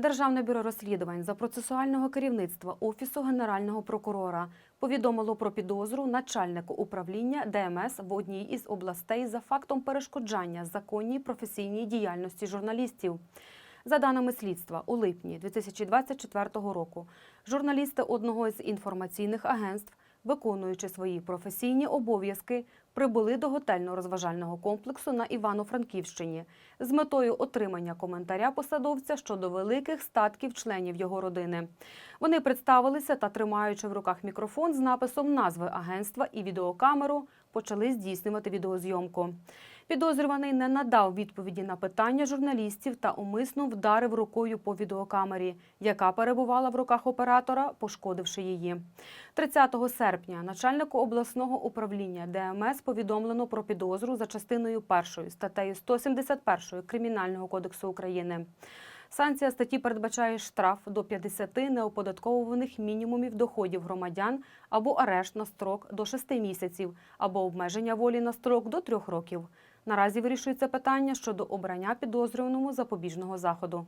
Державне бюро розслідувань за процесуального керівництва Офісу Генерального прокурора повідомило про підозру начальнику управління ДМС в одній із областей за фактом перешкоджання законній професійній діяльності журналістів. За даними слідства, у липні 2024 року журналісти одного з інформаційних агентств, виконуючи свої професійні обов'язки, прибули до готельно-розважального комплексу на Івано-Франківщині з метою отримання коментаря посадовця щодо великих статків членів його родини. Вони представилися та, тримаючи в руках мікрофон з написом назви агентства і відеокамеру, почали здійснювати відеозйомку. Підозрюваний не надав відповіді на питання журналістів та умисно вдарив рукою по відеокамері, яка перебувала в руках оператора, пошкодивши її. 30 серпня начальнику обласного управління ДМС повідомлено про підозру за частиною 1 статтею 171 Кримінального кодексу України. Санкція статті передбачає штраф до 50 неоподатковуваних мінімумів доходів громадян або арешт на строк до 6 місяців, або обмеження волі на строк до 3 років. Наразі вирішується питання щодо обрання підозрюваному запобіжного заходу.